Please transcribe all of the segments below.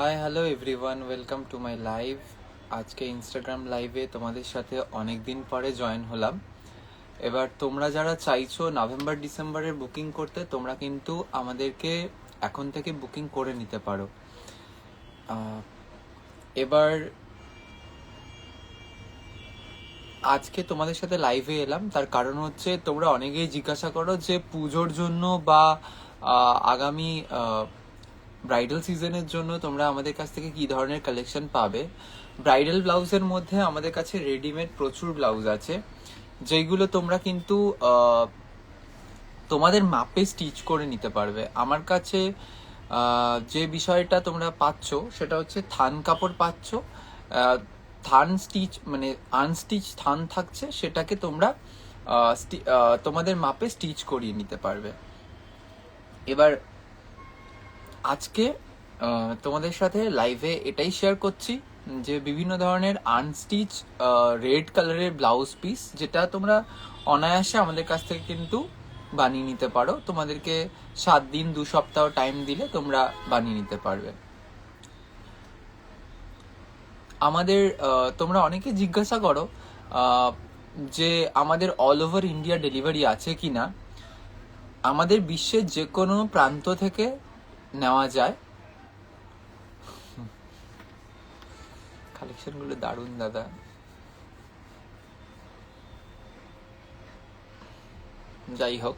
Hi hello everyone welcome to my live আজকে Instagram লাইভে তোমাদের সাথে অনেক দিন পরে জয়েন হলাম। এবার তোমরা যারা চাইছো নভেম্বর ডিসেম্বরের বুকিং করতে, তোমরা কিন্তু আমাদেরকে এখন থেকে বুকিং করে নিতে পারো। এবার আজকে তোমাদের সাথে লাইভে এলাম। তার কারণ হচ্ছে তোমরা অনেকেই জিজ্ঞাসা করো যে পুজোর জন্য বা আগামী ব্রাইডাল সিজনের জন্য তোমরা আমাদের কাছ থেকে কি ধরনের কালেকশন পাবে? ব্রাইডাল ব্লাউজের মধ্যে আমাদের কাছে রেডিমেড প্রচুর ব্লাউজ আছে যেগুলো তোমরা কিন্তু তোমাদের মাপে স্টিচ করে নিতে পারবে। আমার কাছে যে বিষয়টা তোমরা পাচ্ছ সেটা হচ্ছে থান কাপড় পাচ্ছ থান স্টিচ মানে আনস্টিচ থান থাকছে, সেটাকে তোমরা তোমাদের মাপে স্টিচ করিয়ে নিতে পারবে। এবার আজকে তোমাদের সাথে লাইভে এটাই শেয়ার করছি যে বিভিন্ন ধরনের আনস্টিচ রেড কালারের ব্লাউজ পিস যেটা তোমরা অনায়াসে আমাদের কাছ থেকে কিন্তু বানিয়ে নিতে পারো। তোমাদেরকে সাত দিন, দু সপ্তাহ টাইম দিলে তোমরা বানিয়ে নিতে পারবে। আমাদের তোমরা অনেকে জিজ্ঞাসা করো যে আমাদের অল ওভার ইন্ডিয়া ডেলিভারি আছে কি না আমাদের বিশ্বের যে কোনো প্রান্ত থেকে নেওয়া যায়। কালেকশনগুলো দারুণ, দাদা। যাই হোক।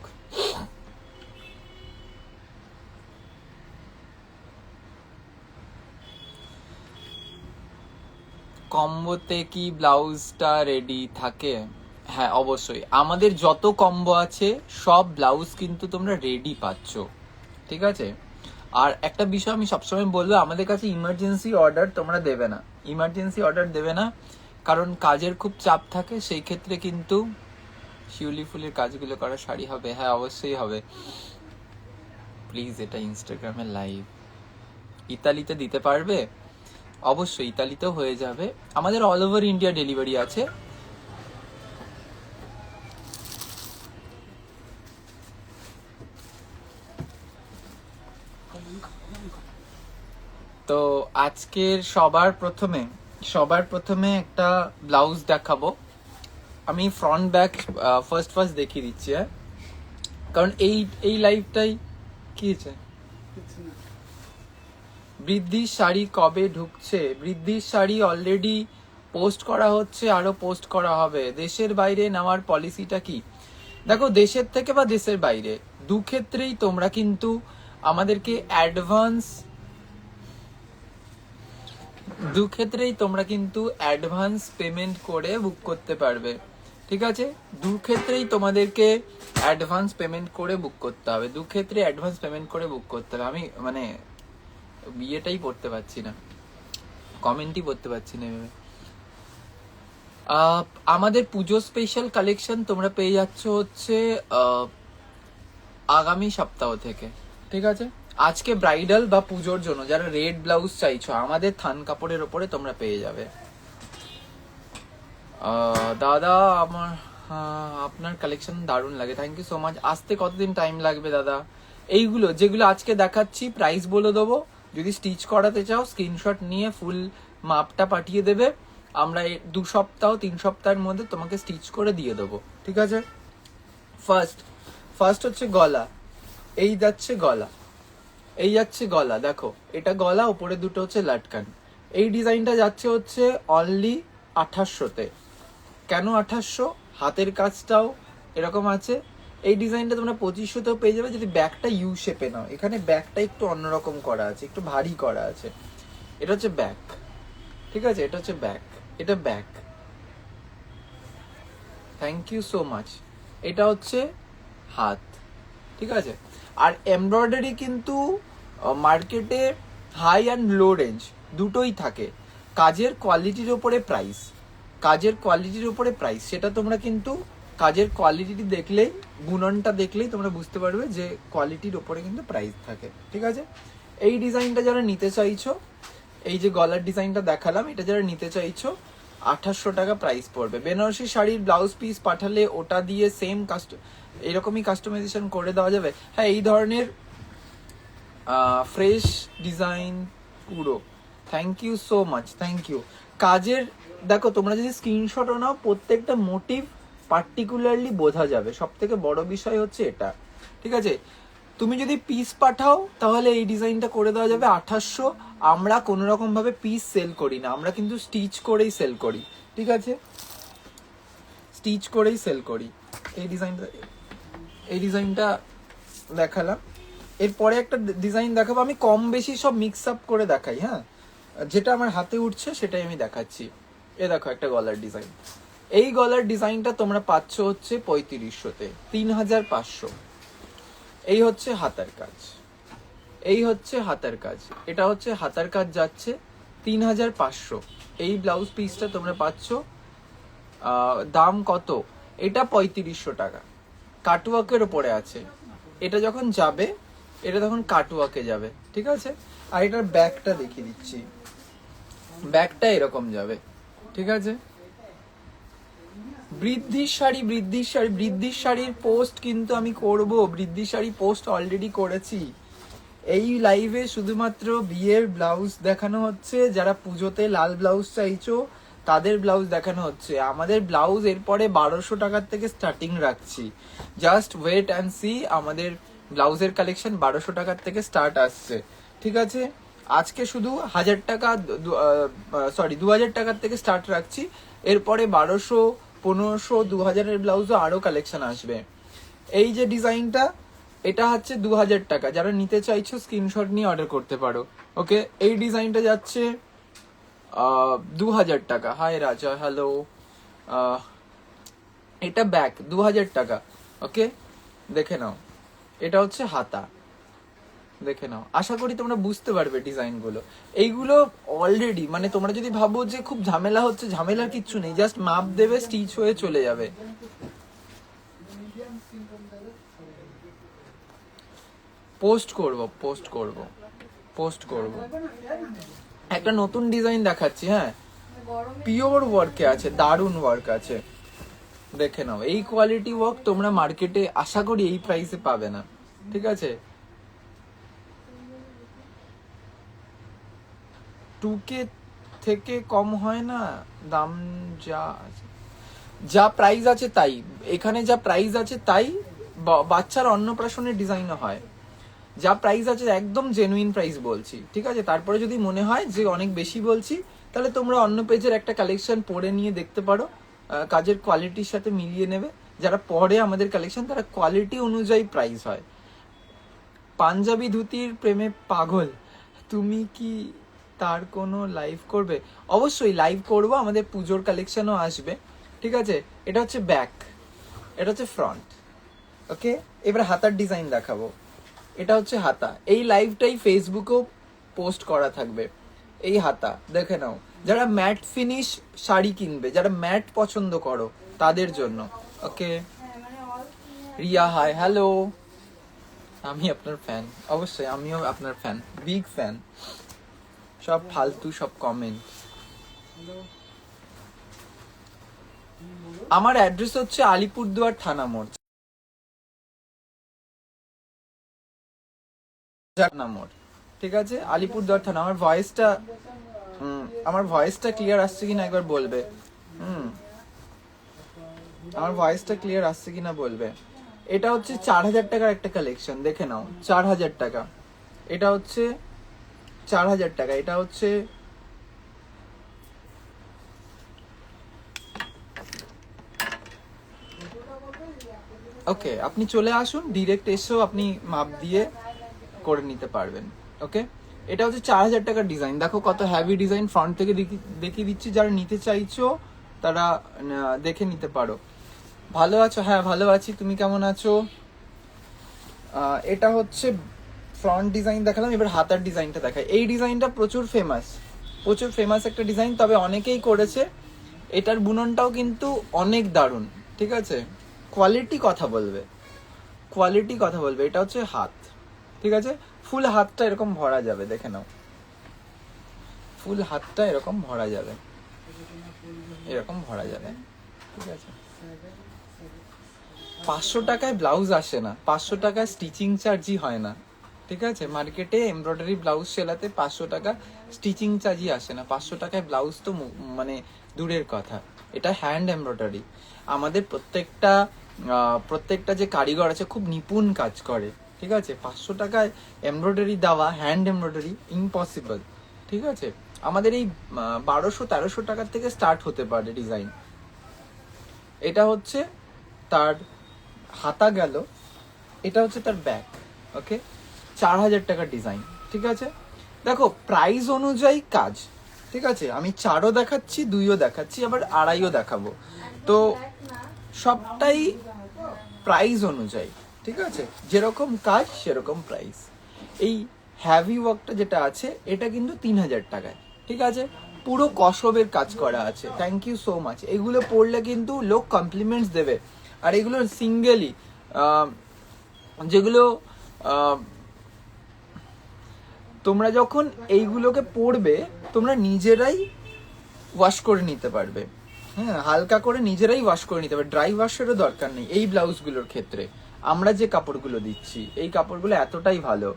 কম্বোতে কি ব্লাউজটা রেডি থাকে? হ্যাঁ অবশ্যই। আমাদের যত কম্বো আছে, সব ব্লাউজ কিন্তু তোমরা রেডি পাচ্ছ। ঠিক আছে? আর একটা বিষয় আমি সবসময় বলব, আমাদের কাছে ইমার্জেন্সি অর্ডার তোমরা দেবে না। ইমার্জেন্সি অর্ডার দেবে না, কারণ কাজের খুব চাপ থাকে, সেই ক্ষেত্রে কিন্তু শিউলি ফুলের কাজগুলো করা শাড়ি হবে। হ্যাঁ অবশ্যই হবে। প্লিজ এটা ইনস্টাগ্রামে লাইভ ইতালিতে দিতে পারবে? অবশ্যই, ইতালিতেও হয়ে যাবে। আমাদের অল ওভার ইন্ডিয়া ডেলিভারি আছে তো আজকের সবার প্রথমে সবার প্রথমে একটা ব্লাউজ দেখাবো। আমি ফ্রন্ট ব্যাক ফার্স্ট ফার্স্ট দেখিয়ে দিচ্ছি হ্যাঁ? কারণ এই এই লাইফটাই কি হয়েছে? বৃদ্ধির শাড়ি কবে ঢুকছে? বৃদ্ধির শাড়ি অলরেডি পোস্ট করা হচ্ছে আরও পোস্ট করা হবে। দেশের বাইরে নেওয়ার পলিসিটা কি? দেখো দেশের থেকে বা দেশের বাইরে দু ক্ষেত্রেই তোমরা কিন্তু আমাদেরকে অ্যাডভান্স দু ক্ষেত্রেই তোমরা কিন্তু অ্যাডভান্স পেমেন্ট করে বুক করতে পারবে। ঠিক আছে? দু ক্ষেত্রেই তোমাদেরকে অ্যাডভান্স পেমেন্ট করে বুক করতে হবে। দু ক্ষেত্রে অ্যাডভান্স পেমেন্ট করে বুক করতে হবে। আমি মানে বিয়েটাই পড়তে পারছি না। কমেন্টই পড়তে পারছি না এভাবে। আমাদের পুজো স্পেশাল কালেকশন তোমরা পেয়ে যাচ্ছ হচ্ছে আগামী সপ্তাহ থেকে। ঠিক আছে? আজকে ব্রাইডাল বা পুজোর জন্য যারা রেড ব্লাউজ চাইছো আমাদের থান কাপড়ের ওপরে তোমরা পেয়ে যাবে। দাদা আমার হ্যাঁ, আপনার কালেকশন দারুণ লাগে। থ্যাংক ইউ সো মাচ আসতে কতদিন টাইম লাগবে দাদা? এইগুলো যেগুলো আজকে দেখাচ্ছি প্রাইস বলে দেবো। যদি স্টিচ করাতে চাও স্ক্রিনশট নিয়ে ফুল মাপটা পাঠিয়ে দেবে। আমরা দু সপ্তাহ তিন সপ্তাহের মধ্যে তোমাকে স্টিচ করে দিয়ে দেবো। ঠিক আছে? ফার্স্ট ফার্স্ট হচ্ছে গলা। এই যাচ্ছে গলা। এই যাচ্ছে গলা, দেখো। এটা গলা, উপরে দুটো হচ্ছে লাটকান। এই ডিজাইনটা যাচ্ছে হচ্ছে অনলি আঠাশশোতে। কেন আঠাশশো? হাতের কাজটাও এরকম আছে। এই ডিজাইনটা তোমরা পঁচিশশোতেও পেয়ে যাবে যদি ব্যাগটা ইউ শেপে নাও। এখানে ব্যাগটা একটু অন্যরকম করা আছে, একটু ভারী করা আছে। এটা হচ্ছে ব্যাক ঠিক আছে? এটা হচ্ছে ব্যাক এটা back thank you so much এটা হচ্ছে হাত। ঠিক আছে? আর এমব্রয়ডারি কিন্তু মার্কেটে হাই অ্যান্ড লো রেঞ্জ দুটোই থাকে। কাজের কোয়ালিটির ওপরে প্রাইস কাজের কোয়ালিটির ওপরে প্রাইস সেটা তোমরা কিন্তু কাজের কোয়ালিটি দেখলেই, গুণনটা দেখলেই তোমরা বুঝতে পারবে যে কোয়ালিটির ওপরে কিন্তু প্রাইস থাকে। ঠিক আছে? এই ডিজাইনটা যারা নিতে চাইছো, এই যে গলার ডিজাইনটা দেখালাম, এটা যারা নিতে চাইছো আঠাশশো টাকা প্রাইস পড়বে। বেনারসি শাড়ির ব্লাউজ পিস পাঠালে ওটা দিয়ে সেম কাস্ট এরকমই কাস্টমাইজেশন করে দেওয়া যাবে। হ্যাঁ এই ধরনের ফ্রেশ ডিজাইন পুরো। Thank you so much thank you কাজের, দেখো, তোমরা যদি স্ক্রিনশটও নাও, প্রত্যেকটা মোটিভ পার্টিকুলারলি বোঝা যাবে। সব থেকে বড় বিষয় হচ্ছে এটা। ঠিক আছে? তুমি যদি পিস পাঠাও, তাহলে এই ডিজাইনটা করে দেওয়া যাবে আঠাশশো। আমরা কোনো রকম ভাবে পিস সেল করি না। আমরা কিন্তু স্টিচ করেই সেল করি। ঠিক আছে? স্টিচ করেই সেল করি। এই ডিজাইনটা এই ডিজাইনটা দেখালাম। এরপরে একটা ডিজাইন দেখাবো। আমি কম বেশি সব মিক্স আপ করে দেখাই হ্যাঁ? যেটা আমার হাতে উঠছে, সেটাই আমি দেখাচ্ছি। এ দেখো একটা গলার ডিজাইন এই গলার ডিজাইনটা তোমরা পাচ্ছ হচ্ছে পঁয়ত্রিশশোতে, তিন হাজার পাঁচশো। এই হচ্ছে হাতার কাজ। এই হচ্ছে হাতার কাজ। এটা হচ্ছে হাতার কাজ যাচ্ছে তিন হাজার পাঁচশো। এই ব্লাউজ পিসটা তোমরা পাচ্ছ দাম কত? এটা পঁয়ত্রিশশো টাকা। কাটওয়ার্কের ওপরে আছে। এটা যখন যাবে, এটা তখন কাটওয়ার্কে যাবে, ঠিক আছে? আর এটার ব্যাগটা দেখিয়ে দিচ্ছি। ব্যাগটা এরকম যাবে, ঠিক আছে? বৃদ্ধির শাড়ি বৃদ্ধির শাড়ি বৃদ্ধির শাড়ির পোস্ট কিন্তু আমি করব। বৃদ্ধির শাড়ি পোস্ট অলরেডি করেছি। এই লাইভে শুধুমাত্র বিয়ের ব্লাউজ দেখানো হচ্ছে। যারা পুজোতে লাল ব্লাউজ চাইছো, তাদের ব্লাউজ দেখানো হচ্ছে। আমাদের ব্লাউজ এরপরে বারোশো টাকার থেকে স্টার্টিং রাখছি। জাস্ট ওয়েট অ্যান্ড সি আমাদের ব্লাউজের কালেকশন বারোশো টাকার থেকে স্টার্ট আসছে। ঠিক আছে? আজকে শুধু হাজার টাকা সরি দু হাজার টাকার থেকে স্টার্ট রাখছি। এরপরে বারোশো পনেরোশো দু হাজারের ব্লাউজও আরও কালেকশন আসবে। এই যে ডিজাইনটা এটা হচ্ছে দু হাজার টাকা। যারা নিতে চাইছো স্ক্রিনশট নিয়ে অর্ডার করতে পারো। ওকে এই ডিজাইনটা যাচ্ছে দু হাজার টাকা। হাই রাজা হ্যালো এটা ব্যাক দু হাজার টাকা। ওকে দেখে নাও। এটা হচ্ছে হাতা। দেখে নাও। আশা করি তোমরা বুঝতে পারবে ডিজাইনগুলো। এইগুলো অলরেডি মানে তোমরা যদি ভাবো যে খুব ঝামেলা হচ্ছে, ঝামেলার কিচ্ছু নেই জাস্ট মাপ দেবে স্টিচ হয়ে চলে যাবে। পোস্ট করব পোস্ট করব পোস্ট করব। একটা নতুন ডিজাইন দেখাচ্ছি হ্যাঁ? পিওর ওয়ার্কে আছে, দারুণ ওয়ার্ক আছে। দেখে নাও, এই কোয়ালিটি ওয়ার্ক তোমরা মার্কেটে আশা করি এই প্রাইসে পাবে না। ঠিক আছে? টু কে থেকে কম হয় না? দাম যা। যা প্রাইস আছে তাই। এখানে যা প্রাইস আছে তাই বাচ্চার অন্নপ্রাশনের ডিজাইনও হয়। যা প্রাইস আছে একদম জেনুইন প্রাইস বলছি, ঠিক আছে? তারপরে যদি মনে হয় যে অনেক বেশি বলছি, তাহলে তোমরা অন্য পেজের একটা কালেকশন পরে নিয়ে দেখতে পারো। কাজের কোয়ালিটির সাথে মিলিয়ে নেবে। যারা পরে আমাদের কালেকশন তারা কোয়ালিটি অনুযায়ী প্রাইস হয়। পাঞ্জাবি ধুতির প্রেমে পাগল। তুমি কি তার কোনো লাইভ করবে? অবশ্যই লাইভ করব, আমাদের পুজোর কালেকশনও আসবে। ঠিক আছে? এটা হচ্ছে ব্যাক এটা হচ্ছে ফ্রন্ট ওকে এবার হাতার ডিজাইন দেখাবো। এটা হচ্ছে হাতা। এই লাইভটাই ফেসবুকেও পোস্ট করা থাকবে। এই হাতা, দেখে নাও। যারা ম্যাট ফিনিশ শাড়ি কিনবে, যারা ম্যাট পছন্দ করো, তাদের জন্য ওকে রিয়া হাই হ্যালো আমি আপনার ফ্যান অবশ্যই আমিও আপনার ফ্যান বিগ ফ্যান সব ফালতু, সব কমেন্ট আমার অ্যাড্রেস হচ্ছে আলিপুরদুয়ার থানা মোড়। ঠিক আছে? আলিপুরদুয়ার থানা। আমার ভয়েসটা আমার ভয়েসটা ক্লিয়ার আসছে কিনা একবার বলবে। হুম। আমার ভয়েসটা ক্লিয়ার আসছে কিনা বলবে। এটা হচ্ছে চার হাজার টাকার একটা কালেকশন দেখে নাও, চার হাজার টাকা। এটা হচ্ছে চার হাজার টাকা। এটা হচ্ছে ওকে আপনি চলে আসুন ডিরেক্ট এসেও আপনি মাপ দিয়ে করে নিতে পারবেন। ওকে এটা হচ্ছে চার হাজার টাকার ডিজাইন দেখো কত হ্যাভি ডিজাইন ফ্রন্ট থেকে দেখি- দেখিয়ে দিচ্ছি। যারা নিতে চাইছো, তারা দেখে নিতে পারো। ভালো আছো? হ্যাঁ ভালো আছি। তুমি কেমন আছো? এটা হচ্ছে ফ্রন্ট ডিজাইন দেখালাম, এবার হাতার ডিজাইনটা দেখাই। এই ডিজাইনটা প্রচুর ফেমাস প্রচুর ফেমাস একটা ডিজাইন তবে অনেকেই করেছে। এটার বুননটাও কিন্তু অনেক দারুণ, ঠিক আছে? কোয়ালিটি কথা বলবে। কোয়ালিটি কথা বলবে। এটা হচ্ছে হাত, ঠিক আছে? ফুল হাতটা এরকম ভরা যাবে, দেখে নাও। ফুল হাতটা এরকম ভরা যাবে। এরকম ভরা যাবে, ঠিক আছে? পাঁচশো টাকায় ব্লাউজ আসে না। পাঁচশো টাকায় স্টিচিং চার্জই হয় না। ঠিক আছে? মার্কেটে এমব্রয়ডারি ব্লাউজ সেলাতে পাঁচশো টাকা স্টিচিং চার্জই আসে না। পাঁচশো টাকায় ব্লাউজ তো মানে দূরের কথা। এটা হ্যান্ড এমব্রয়ডারি আমাদের প্রত্যেকটা প্রত্যেকটা যে কারিগর আছে খুব নিপুণ কাজ করে। ঠিক আছে? পাঁচশো টাকায় এমব্রয়ডারি দেওয়া হ্যান্ড এমব্রয়ডারি ইম্পসিবল ঠিক আছে? আমাদের এই বারোশো, তেরোশো টাকার থেকে স্টার্ট হতে পারে ডিজাইন এটা হচ্ছে তার, হাতা গেল। এটা হচ্ছে তার ব্যাক ওকে চার হাজার টাকার ডিজাইন ঠিক আছে? দেখো প্রাইস অনুযায়ী কাজ, ঠিক আছে? আমি চারও দেখাচ্ছি, দুইও দেখাচ্ছি, আবার আড়াইও দেখাবো। তো সবটাই প্রাইস অনুযায়ী, ঠিক আছে? যেরকম কাজ, সেরকম প্রাইস এই হ্যাভি ওয়ার্কটা যেটা আছে, এটা কিন্তু তিন হাজার টাকায়, ঠিক আছে? পুরো কসবের কাজ করা আছে। থ্যাংক ইউ সো মাচ এগুলো পড়লে কিন্তু লোক কমপ্লিমেন্টস দেবে। আর এগুলো সিঙ্গেলি যেগুলো তোমরা যখন এইগুলোকে পড়বে, তোমরা নিজেরাই ওয়াশ করে নিতে পারবে। হ্যাঁ হালকা করে নিজেরাই ওয়াশ করে নিতে পারবে। ড্রাই ওয়াশেরও দরকার নেই, এই ব্লাউজগুলোর ক্ষেত্রে। আমরা যে কাপড়গুলো দিচ্ছি, এই কাপড়গুলো এতটাই ভালো।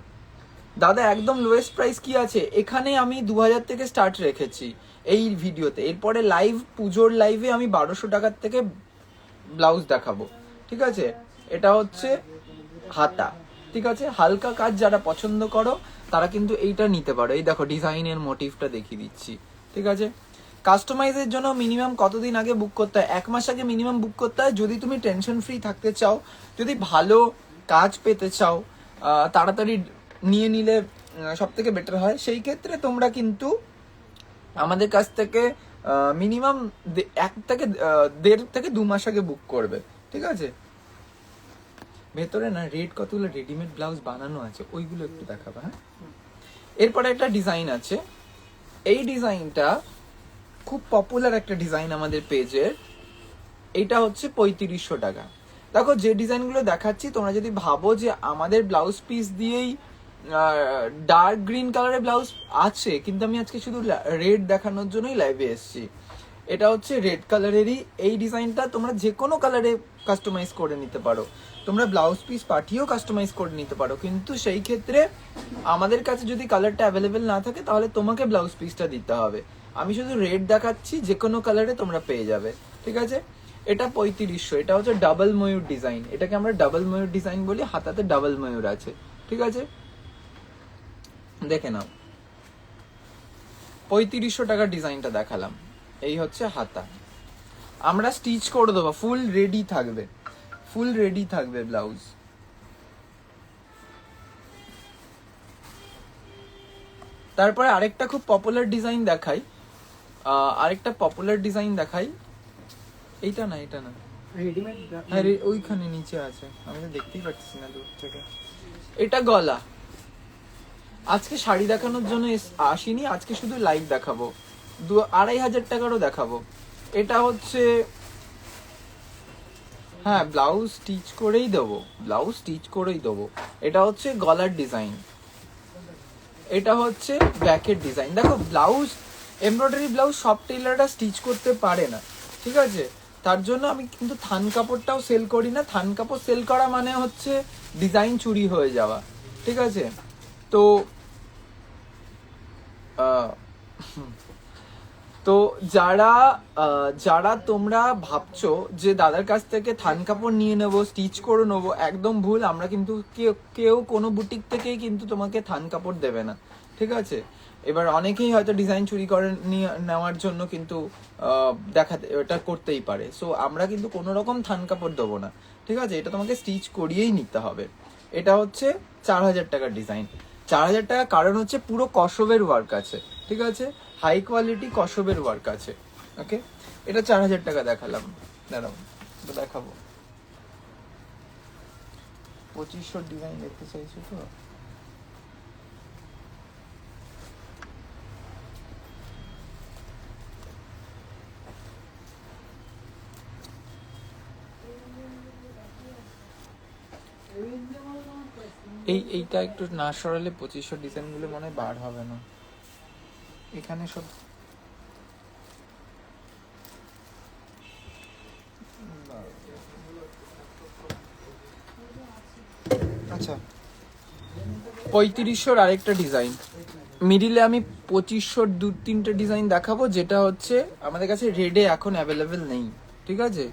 দাদা, একদম লোয়েস্ট প্রাইস কি আছে? এখানে আমি দু হাজার থেকে স্টার্ট রেখেছি এই ভিডিওতে এরপরে লাইভ পুজোর লাইভে আমি বারোশো টাকার থেকে ব্লাউজ দেখাবো। ঠিক আছে? এটা হচ্ছে হাতা। ঠিক আছে? হালকা কাজ যারা পছন্দ করো তারা কিন্তু এইটা নিতে পারো। এই দেখো, ডিজাইনের মোটিভটা দেখিয়ে দিচ্ছি। ঠিক আছে? কাস্টমাইজের জন্য মিনিমাম কতদিন আগে বুক করতে হয়? এক মাস আগে মিনিমাম বুক করতে হয়। যদি তুমি টেনশন ফ্রি থাকতে চাও, যদি ভালো কাজ পেতে চাও তাড়াতাড়ি নিয়ে নিলে সব থেকে বেটার হয়। সেই ক্ষেত্রে তোমরা কিন্তু আমাদের কাছ থেকে মিনিমাম এক থেকে দেড় থেকে দু মাস আগে বুক করবে। ঠিক আছে? ভেতরে না রেড কতগুলো রেডিমেড ব্লাউজ বানানো আছে, ওইগুলো একটু দেখাবো হ্যাঁ? এরপরে একটা ডিজাইন আছে। এই ডিজাইনটা খুব পপুলার একটা ডিজাইন আমাদের পেজের। এটা হচ্ছে পঁয়ত্রিশশো টাকা। দেখো, যে ডিজাইনগুলো দেখাচ্ছি, তোমরা যদি ভাবো যে আমাদের ব্লাউজ পিস দিয়েই ডার্ক গ্রিন কালারের ব্লাউজ আছে, কিন্তু আমি আজকে শুধু রেড দেখানোর জন্যই লাইভে এসেছি। এটা হচ্ছে রেড কালারেরই এই ডিজাইনটা তোমরা যে কোনো কালারে কাস্টমাইজ করে নিতে পারো। তোমরা ব্লাউজ পিস পাঠিয়েও কাস্টমাইজ করে নিতে পারো। কিন্তু সেই ক্ষেত্রে আমাদের কাছে যদি কালারটা অ্যাভেলেবেল না থাকে, তাহলে তোমাকে ব্লাউজ পিসটা দিতে হবে। আমি শুধু রেড দেখাচ্ছি যে কোনো কালারে তোমরা পেয়ে যাবে। ঠিক আছে? এটা পঁয়ত্রিশশো, এটা হচ্ছে ডাবল ময়ূর ডিজাইন এটাকে আমরা ডাবল ময়ূর ডিজাইন বলি, হাতাতে ডাবল ময়ূর আছে। ঠিক আছে? দেখে নাও। পঁয়ত্রিশশো টাকার ডিজাইনটা দেখালাম। এই হচ্ছে হাতা। আমরা স্টিচ করে দেবো ফুল রেডি থাকবে। ফুল রেডি থাকবে ব্লাউজ। তারপরে আরেকটা খুব পপুলার ডিজাইন দেখাই। আরেকটা পপুলার ডিজাইন দেখাই। এইটা না এটা না। রেডিমেড আরে ওইখানে নিচে আছে। আমি তো দেখতেই পাচ্ছি না দূর থেকে। এটা গলা। আজকে শাড়ি দেখানোর জন্য আসিনি। আজকে শুধু লাইভ দেখাবো। দু আড়াই হাজার টাকারও দেখাবো। এটা হচ্ছে হ্যাঁ ব্লাউজ স্টিচ করেই দেবো ব্লাউজ স্টিচ করেই দেবো। এটা হচ্ছে গলার ডিজাইন এটা হচ্ছে ব্যাকের ডিজাইন দেখো ব্লাউজ এমব্রয়ডারি ব্লাউজ সব টেলাররা স্টিচ করতে পারে না, ঠিক আছে? তার জন্য আমি কিন্তু থান কাপড়টাও সেল করি না। থান কাপড় সেল করা মানে হচ্ছে ডিজাইন চুরি হয়ে যাওয়া, ঠিক আছে? তো তো যারা যারা তোমরা ভাবছ যে দাদার কাছ থেকে থান কাপড় নিয়ে নেব, স্টিচ করে নেব, একদম ভুল। আমরা কিন্তু কেউ কেউ কোনো বুটিক থেকেই কিন্তু তোমাকে থান কাপড় দেবে না। ঠিক আছে? এবার অনেকেই হয়তো ডিজাইন চুরি করে নেওয়ার জন্য কিন্তু দেখাতে এটা করতেই পারে। সো আমরা কিন্তু কোনো রকম থান কাপড় দেবো না। ঠিক আছে? এটা তোমাকে স্টিচ করিয়েই নিতে হবে। এটা হচ্ছে চার হাজার টাকার ডিজাইন। চার হাজার টাকা কারণ হচ্ছে পুরো কসবের ওয়ার্ক আছে। ঠিক আছে? হাই কোয়ালিটি কসবের ওয়ার্ক আছে। ওকে এটা চার হাজার টাকা দেখালাম। দাঁড়াও দেখাবো। পঁচিশশো ডিজাইন দেখতে চাইছো তো? এই, এইটা একটু না সরালে পঁচিশশো ডিজাইনগুলো মনে হয় বার হবে না। এখানে সব আচ্ছা। পঁয়ত্রিশশোর আরেকটা ডিজাইন। মিডিলে আমি পঁচিশশোর দু তিনটে ডিজাইন দেখাবো, যেটা হচ্ছে আমাদের কাছে রেডে এখন অ্যাভেলেবেল নেই। ঠিক আছে?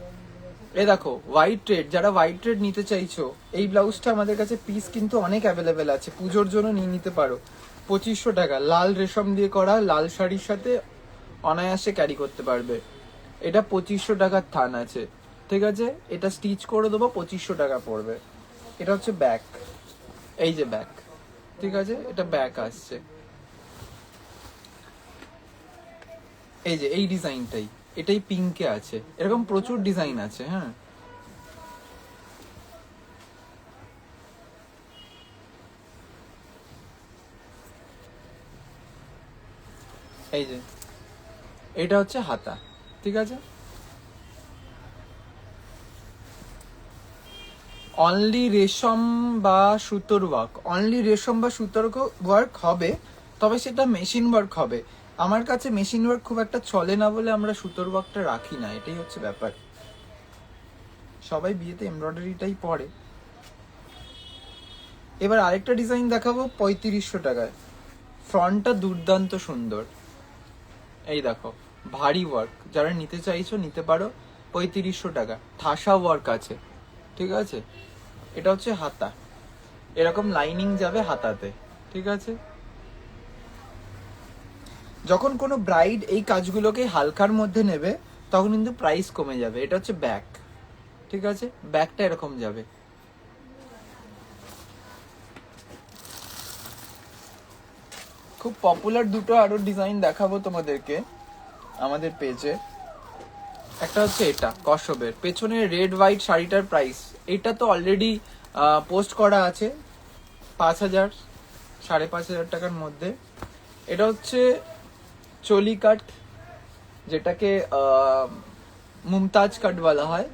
এ দেখো, হোয়াইট রেড, যারা হোয়াইট রেড নিতে চাইছো, এই ব্লাউজটা আমাদের কাছে পিস কিন্তু অনেক অ্যাভেলেবেল আছে, পুজোর জন্য নিয়ে নিতে পারো। পঁচিশশো টাকা। লাল রেশম দিয়ে করা লাল শাড়ির সাথে অনায়াসে ক্যারি করতে পারবে। এটা পঁচিশশো টাকার থান আছে। ঠিক আছে? এটা স্টিচ করে দেবো, পঁচিশশো টাকা পড়বে। এটা হচ্ছে ব্যাক এই যে ব্যাক ঠিক আছে? এটা ব্যাক আসছে। এই যে, এই ডিজাইনটাই। এটাই পিঙ্কে আছে। এরকম প্রচুর ডিজাইন আছে হ্যাঁ? এই যে, এটা হচ্ছে হাতা, ঠিক আছে? অনলি রেশম বা সুতোর ওয়ার্ক অনলি রেশম বা সুতোর ওয়ার্ক হবে, তবে সেটা মেশিন ওয়ার্ক হবে। আমার কাছে মেশিন ওয়ার্ক খুব একটা চলে না বলে আমরা সুতোর ওয়ার্কটা রাখি না, এটাই হচ্ছে ব্যাপার। সবাই বিয়েতে এমব্রয়ডারিটাই পরে। এবার আরেকটা ডিজাইন দেখাবো, পঁয়ত্রিশশো টাকায়। ফ্রন্টটা দুর্দান্ত সুন্দর। এই দেখো, ভারী ওয়ার্ক যারা নিতে চাইছো, নিতে পারো। পঁয়ত্রিশশো টাকা। ঠাসা ওয়ার্ক আছে। ঠিক আছে? এটা হচ্ছে হাতা। এরকম লাইনিং যাবে হাতাতে। ঠিক আছে? যখন কোনো ব্রাইড এই কাজগুলোকে হালকার মধ্যে নেবে, তখন কিন্তু প্রাইস কমে যাবে। এটা হচ্ছে ব্যাক ঠিক আছে? ব্যাকটা এরকম যাবে। খুব পপুলার দুটো আরও ডিজাইন দেখাবো তোমাদেরকে আমাদের পেজে একটা হচ্ছে এটা, কশ্যপের। পেছনে রেড হোয়াইট শাড়িটার প্রাইস এটা তো অলরেডি পোস্ট করা আছে পাঁচ হাজার, সাড়ে পাঁচ হাজার টাকার মধ্যে। এটা হচ্ছে চলি কাট, যেটাকে মুমতাজ কাট বলা হয়।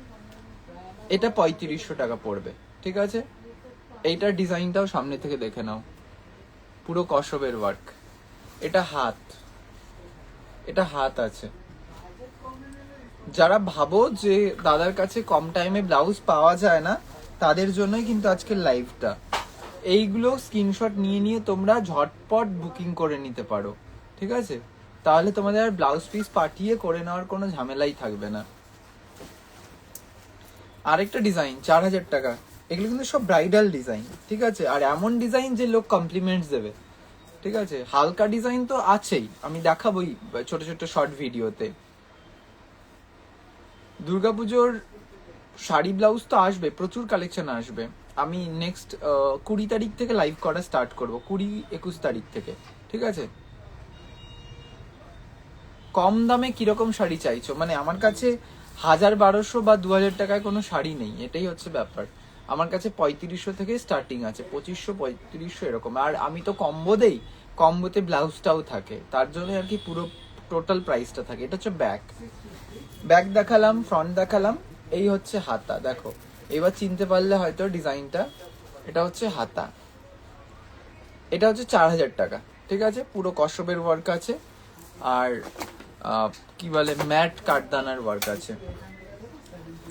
এটা পঁয়ত্রিশশো টাকা পড়বে, ঠিক আছে? এইটার ডিজাইনটাও সামনে থেকে দেখে নাও। পুরো কসবের ওয়ার্ক এটা হাত। এটা হাত আছে। যারা ভাবো যে দাদার কাছে কম টাইমে ব্লাউজ পাওয়া যায় না, তাদের জন্যই কিন্তু আজকের লাইভটা। এইগুলো স্ক্রিনশট নিয়ে নিয়ে তোমরা ঝটপট বুকিং করে নিতে পারো, ঠিক আছে? তাহলে তোমাদের আর ব্লাউজ পিস পাঠিয়ে করে নেওয়ার কোনো ঝামেলাই থাকবে না। আরেকটা ডিজাইন, চার হাজার টাকা। এগুলো কিন্তু সব ব্রাইডাল ডিজাইন ঠিক আছে? আর এমন ডিজাইন যে লোক কমপ্লিমেন্টস দেবে। ঠিক আছে? হালকা ডিজাইন তো আছেই। আমি দেখাবই ছোট ছোট শর্ট ভিডিওতে দুর্গাপুজোর শাড়ি ব্লাউজ তো আসবে, প্রচুর কালেকশন আসবে। আমি নেক্সট কুড়ি তারিখ থেকে লাইভ করা স্টার্ট করব, কুড়ি একুশ তারিখ থেকে, ঠিক আছে? কম দামে কীরকম শাড়ি চাইছো? মানে আমার কাছে হাজার বারোশো বা দু হাজার টাকায় কোনো শাড়ি নেই, এটাই হচ্ছে ব্যাপার। আমার কাছে পঁয়ত্রিশশো থেকে স্টার্টিং আছে, পঁচিশশো, পঁয়ত্রিশশো এরকম। আর আমি তো কম্বো দেই কম্বোতে ব্লাউজটাও থাকে। তার জন্য আর কি পুরো টোটাল প্রাইসটা থাকে। এটা হচ্ছে ব্যাক ব্যাক দেখালাম ফ্রন্ট দেখালাম। এই হচ্ছে হাতা, দেখো। এবার চিনতে পারলে হয়তো ডিজাইনটা এটা হচ্ছে হাতা। এটা হচ্ছে চার হাজার টাকা, ঠিক আছে? পুরো কশ্যপের ওয়ার্ক আছে। আর কি বলে, ম্যাট কাঠদানার ওয়ার্ক আছে।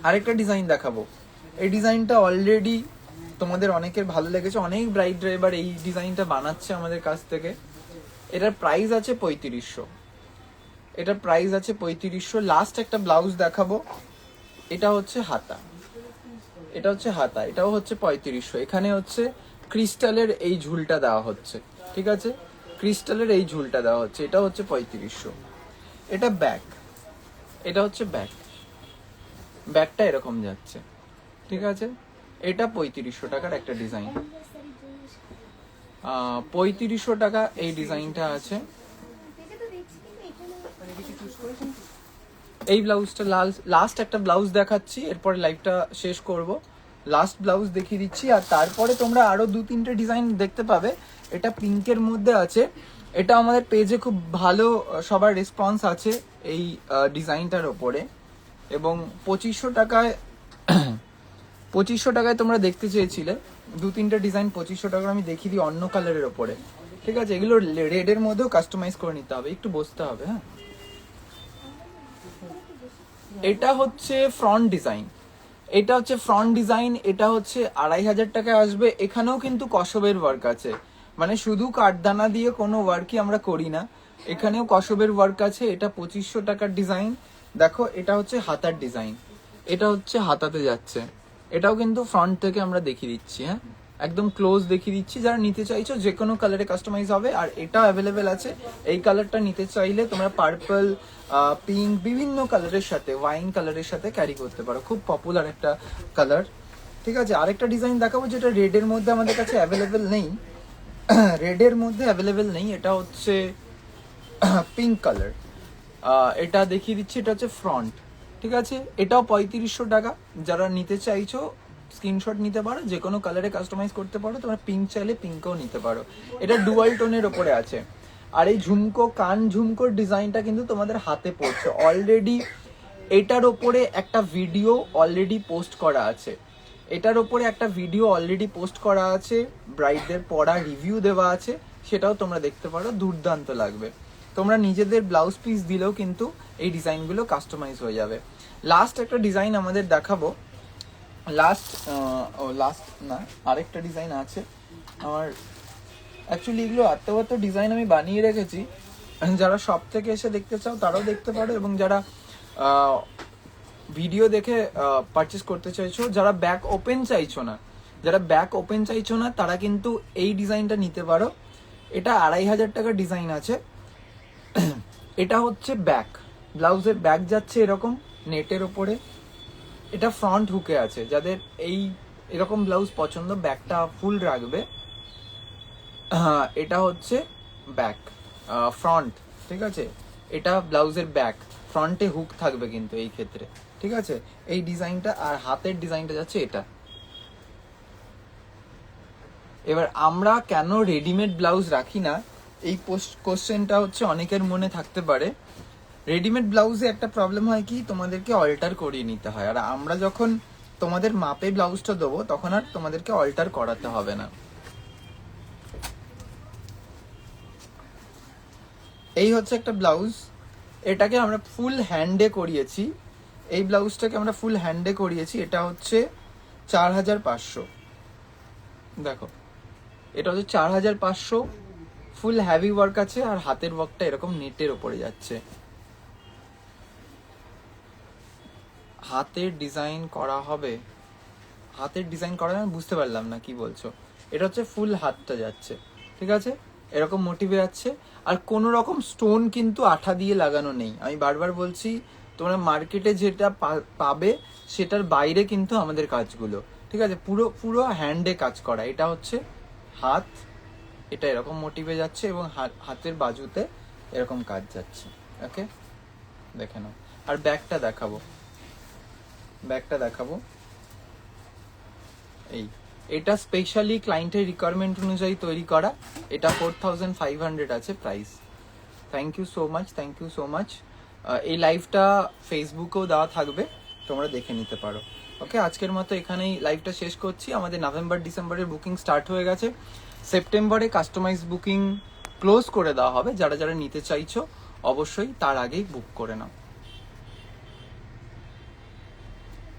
আরেকটা ডিজাইন দেখাবো। এই ডিজাইনটা অলরেডি তোমাদের অনেকের ভালো লেগেছে। অনেক ব্রাইড ড্রাইভার এই ডিজাইনটা বানাচ্ছে আমাদের কাছ থেকে। এটার প্রাইস আছে পঁয়ত্রিশশো। এটার প্রাইস আছে পঁয়ত্রিশশো। লাস্ট একটা ব্লাউজ দেখাবো। এটা হচ্ছে হাতা। এটা হচ্ছে হাতা। এটাও হচ্ছে পঁয়ত্রিশশো। এখানে হচ্ছে ক্রিস্টালের এই ঝুলটা দেওয়া হচ্ছে। ঠিক আছে? ক্রিস্টালের এই ঝুলটা দেওয়া হচ্ছে। এটা হচ্ছে পঁয়ত্রিশশো। এটা ব্যাক এটা হচ্ছে ব্যাক ব্যাকটা এরকম যাচ্ছে। ঠিক আছে? এটা পঁয়ত্রিশশো টাকার একটা ডিজাইন পঁয়ত্রিশশো টাকা এই ডিজাইনটা আছে। এই ব্লাউজটা লাস্ট একটা ব্লাউজ দেখাচ্ছি, এরপরে লাইভটা শেষ করব। লাস্ট ব্লাউজ দেখিয়ে দিচ্ছি, আর তারপরে তোমরা আরও দু তিনটে ডিজাইন দেখতে পাবে। এটা পিঙ্কের মধ্যে আছে। এটা আমাদের পেজে খুব ভালো, সবার রেসপন্স আছে এই ডিজাইনটার ওপরে। এবং পঁচিশশো টাকায় পঁচিশশো টাকায় তোমরা দেখতে চেয়েছিলে। দু তিনটে ডিজাইন পঁচিশশো টাকা আমি দেখিয়ে দিই অন্য কালারের ওপরে। ঠিক আছে? এগুলো রেডের মধ্যেও কাস্টমাইজ করে নিতে হবে। একটু বসতে হবে হ্যাঁ? এটা হচ্ছে ফ্রন্ট ডিজাইন এটা হচ্ছে ফ্রন্ট ডিজাইন এটা হচ্ছে আড়াই হাজার টাকায় আসবে। এখানেও কিন্তু কসবের ওয়ার্ক আছে। মানে শুধু কাঠদানা দিয়ে কোনো ওয়ার্কই আমরা করি না। এখানেও কসবের ওয়ার্ক আছে। এটা পঁচিশশো টাকার ডিজাইন দেখো, এটা হচ্ছে হাতার ডিজাইন এটা হচ্ছে হাতাতে যাচ্ছে। এটাও কিন্তু ফ্রন্ট থেকে আমরা দেখিয়ে দিচ্ছি হ্যাঁ? একদম ক্লোজ দেখিয়ে দিচ্ছি। যারা নিতে চাইছো, যে কোনো কালারে কাস্টমাইজ হবে, আর এটা অ্যাভেলেবেল আছে। এই কালারটা নিতে চাইলে তোমরা পার্পল পিঙ্ক বিভিন্ন কালারের সাথে ওয়াইন কালারের সাথে ক্যারি করতে পারো। খুব পপুলার একটা কালার ঠিক আছে? আরেকটা ডিজাইন দেখাবো, যেটা রেডের মধ্যে আমাদের কাছে অ্যাভেলেবেল নেই। রেডের মধ্যে অ্যাভেলেবেল নেই। এটা হচ্ছে পিঙ্ক কালার এটা দেখিয়ে দিচ্ছি, এটা হচ্ছে ফ্রন্ট ঠিক আছে? এটাও পঁয়ত্রিশশো টাকা। যারা নিতে চাইছো স্ক্রিনশট নিতে পারো। যে কোনো কালারে কাস্টমাইজ করতে পারো, তোমরা পিঙ্ক চাইলে পিঙ্কও নিতে পারো। এটা ডুয়াল টোনের ওপরে আছে। আর এই ঝুমকো, কান ঝুমকোর ডিজাইনটা কিন্তু তোমাদের হাতে পড়ছে। অলরেডি এটার ওপরে একটা ভিডিও অলরেডি পোস্ট করা আছে। এটার ওপরে একটা ভিডিও অলরেডি পোস্ট করা আছে। ব্রাইডদের পড়া রিভিউ দেওয়া আছে। সেটাও তোমরা দেখতে পারো। দুর্দান্ত লাগবে। তোমরা নিজেদের ব্লাউজ পিস দিলেও কিন্তু এই ডিজাইনগুলো কাস্টমাইজ হয়ে যাবে। লাস্ট একটা ডিজাইন আমাদের দেখাবো। লাস্ট ও লাস্ট না, আরেকটা ডিজাইন আছে। আমার অ্যাকচুয়ালি এগুলো এত ডিজাইন আমি বানিয়ে রেখেছি। যারা সব থেকে এসে দেখতে চাও, তারাও দেখতে পারো এবং যারা ভিডিও দেখে পারচেস করতে চাইছো, যারা ব্যাক ওপেন চাইছো না, যারা ব্যাক ওপেন চাইছো না, তারা কিন্তু এই ডিজাইনটা নিতে পারো। এটা আড়াই হাজার টাকার ডিজাইন আছে। এটা হচ্ছে ব্যাক ব্লাউজের ব্যাক যাচ্ছে এরকম নেটের ওপরে। এটা ফ্রন্ট হুকে আছে। যাদের এই এরকম ব্লাউজ পছন্দ ব্যাকটা ফুল রাখবে। হ্যাঁ, এটা হচ্ছে ব্যাক ফ্রন্ট ঠিক আছে? এটা ব্লাউজের ব্যাক ফ্রন্টে হুক থাকবে কিন্তু এই ক্ষেত্রে। ঠিক আছে? এই ডিজাইনটা আর হাতের ডিজাইনটা যাচ্ছে এটা। এবার আমরা কেন রেডিমেড ব্লাউজ রাখি না? এই পোস্ট কোশ্চেনটা হচ্ছে অনেকের মনে থাকতে পারে। রেডিমেড ব্লাউজে একটা প্রবলেম হয় কি? তোমাদেরকে অল্টার করিয়ে নিতে হয়। আর আমরা যখন তোমাদের মাপে ব্লাউজটা দেবো, তখন আর তোমাদেরকে অল্টার করাতে হবে না। এই হচ্ছে একটা ব্লাউজ এটাকে আমরা ফুল হ্যান্ডে করিয়েছি। এই ব্লাউজটাকে আমরা ফুল হ্যান্ডে করিয়েছি। এটা হচ্ছে চার হাজার পাঁচশো। দেখো, এটা হচ্ছে চার হাজার পাঁচশো। ফুল হ্যাভি ওয়ার্ক আছে আর হাতের ওয়ার্কটা এরকম নেটের ওপরে যাচ্ছে। হাতের ডিজাইন করা হবে। হাতের ডিজাইন করা আমি বুঝতে পারলাম না, কি বলছো? এটা হচ্ছে ফুল হাতটা যাচ্ছে, ঠিক আছে? এরকম মোটিভে যাচ্ছে। আর কোনো রকম স্টোন কিন্তু আঠা দিয়ে লাগানো নেই। আমি বারবার বলছি, তোমরা মার্কেটে যেটা পাবে, সেটার বাইরে কিন্তু আমাদের কাজগুলো, ঠিক আছে? পুরো পুরো হ্যান্ডে কাজ করা। এটা হচ্ছে হাত এটা এরকম মোটিভে যাচ্ছে এবং হাত- হাতের বাজুতে এরকম কাজ যাচ্ছে। ওকে দেখে নাও। আর ব্যাগটা দেখাবো। ব্যাগটা দেখাবো। এই। এটা স্পেশালি ক্লায়েন্টের রিকোয়ারমেন্ট অনুযায়ী তৈরি করা। এটা ফোর থাউজেন্ড ফাইভ হান্ড্রেড আছে price thank you so much thank you so much এই লাইভটা ফেসবুকেও দেওয়া থাকবে। তোমরা দেখে নিতে পারো। ওকে আজকের মতো এখানেই লাইভটা শেষ করছি। আমাদের নভেম্বর ডিসেম্বরের বুকিং স্টার্ট হয়ে গেছে। সেপ্টেম্বরে কাস্টমাইজ বুকিং ক্লোজ করে দেওয়া হবে। যারা যারা নিতে চাইছো, অবশ্যই তার আগেই বুক করে নাও।